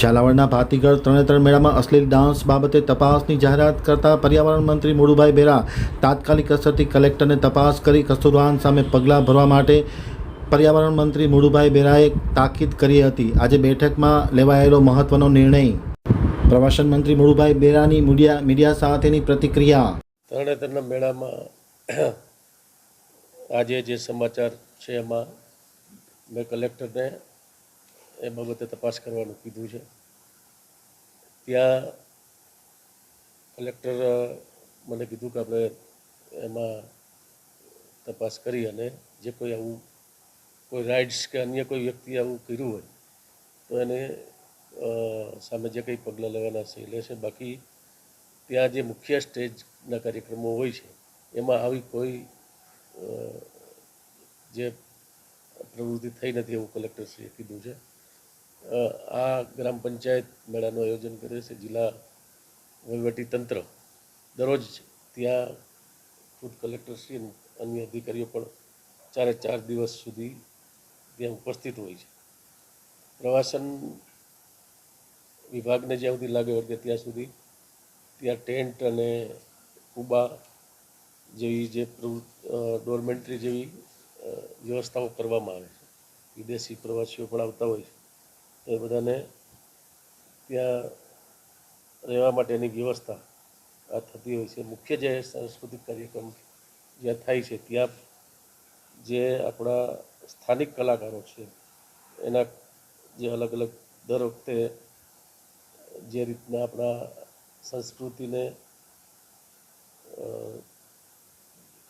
ઝાલાવાડના ભાતીગળ ત્રણેત્રણ મેળામાં અશ્લીલ ડાન્સ બાબતે તપાસની જાહેરાત કરતા પર્યાવરણ મંત્રી મોડુભાઈ બેરા તાત્કાલિક અસરથી કલેક્ટરને તપાસ કરી કસૂરવાન સામે પગલાં ભરવા માટે પર્યાવરણ મંત્રી મોડુભાઈ બેરાએ તાકીદ કરી હતી. આજે બેઠકમાં લેવાયેલો મહત્વનો નિર્ણય. પ્રવાસન મંત્રી મોડુભાઈ બેરાની મીડિયા મીડિયા સાથેની પ્રતિક્રિયા. તરણેતરના મેળામાં આજે જે સમાચાર છે એમાં મેં કલેક્ટરને એ બાબતે તપાસ કરવાનું કીધું છે. ત્યાં કલેક્ટર મને કીધું કે આપણે એમાં તપાસ કરી અને જે કોઈ આવું, કોઈ રાઇડ્સ કે અન્ય કોઈ વ્યક્તિ આવું કર્યું હોય, તો એને સામે જે કંઈ પગલાં લેવાના છે એ લેશે. બાકી ત્યાં જે મુખ્ય સ્ટેજના કાર્યક્રમો હોય છે, એમાં આવી કોઈ જે પ્રવૃત્તિ થઈ નથી એવું કલેક્ટરશ્રીએ કીધું છે. આ ગ્રામ પંચાયત મેળાનું આયોજન કરે છે જિલ્લા તંત્ર. દરરોજ ત્યાં ખુદ કલેક્ટરશ્રી અન્ય અધિકારીઓ પણ ચારે ચાર દિવસ સુધી ત્યાં ઉપસ્થિત હોય છે. પ્રવાસન વિભાગને જ્યાં સુધી લાગે વળગે ત્યાં સુધી ત્યાં ટેન્ટ અને કુબા જેવી જે ડોરમેન્ટ્રી જેવી વ્યવસ્થાઓ કરવામાં આવે છે. વિદેશી પ્રવાસીઓ પણ આવતા હોય છે. એ બધાને ત્યાં રહેવા માટેની વ્યવસ્થા આ થતી હોય છે. મુખ્ય જે સાંસ્કૃતિક કાર્યક્રમ જ્યાં થાય છે, ત્યાં જે આપણા સ્થાનિક કલાકારો છે, એના જે અલગ અલગ દર વખતે જે રીતના આપણા સંસ્કૃતિને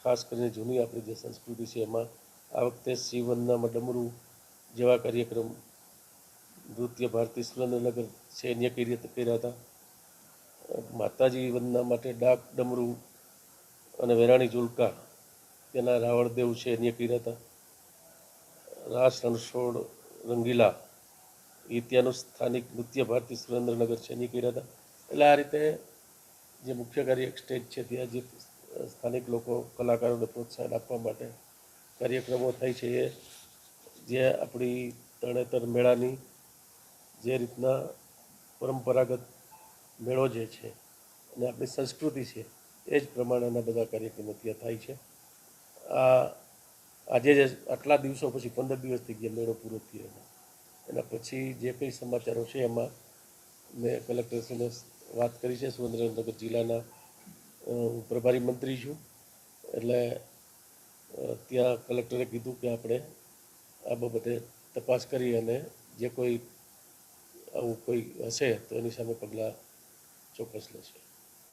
ખાસ કરીને જૂની આપણી જે સંસ્કૃતિ છે, એમાં આ વખતે શિવનના મડમરું જેવા કાર્યક્રમ નૃત્ય ભારતી સુરેન્દ્રનગર એને કઈ રીતે કર્યા હતા. માતાજી વંદના માટે ડાક, ડમરું અને વેરાણી ઝુલકા તેના રાવણદેવ એને કર્યા હતા. રાસ, રણછોડ, રંગીલા એ ત્યાંનું સ્થાનિક નૃત્ય ભારતી સુરેન્દ્રનગર એની કર્યા હતા. એટલે આ રીતે જે મુખ્ય કાર્ય સ્ટેજ છે ત્યાં જે સ્થાનિક લોકો કલાકારોને પ્રોત્સાહન આપવા માટે કાર્યક્રમો થાય છે એ જે આપણી તરણેતર મેળાની જે રીતના પરંપરાગત મેળો જે છે અને આપણી સંસ્કૃતિ છે, એ જ પ્રમાણેના બધા કાર્યક્રમો ત્યાં થાય છે. આ આજે જે આટલા દિવસો પછી પંદર દિવસ થઈ ગયા મેળો પૂરો થયો એનો. એના પછી જે કંઈ સમાચારો છે એમાં મેં કલેક્ટરશ્રીને વાત કરી છે, સુરેન્દ્રનગર જિલ્લાના હું પ્રભારી મંત્રી છું. એટલે ત્યાં કલેક્ટરે કીધું કે આપણે આ બાબતે તપાસ કરી અને જે કોઈ આવું કોઈ હશે તો એની સામે પગલાં ચોક્કસ લેશે.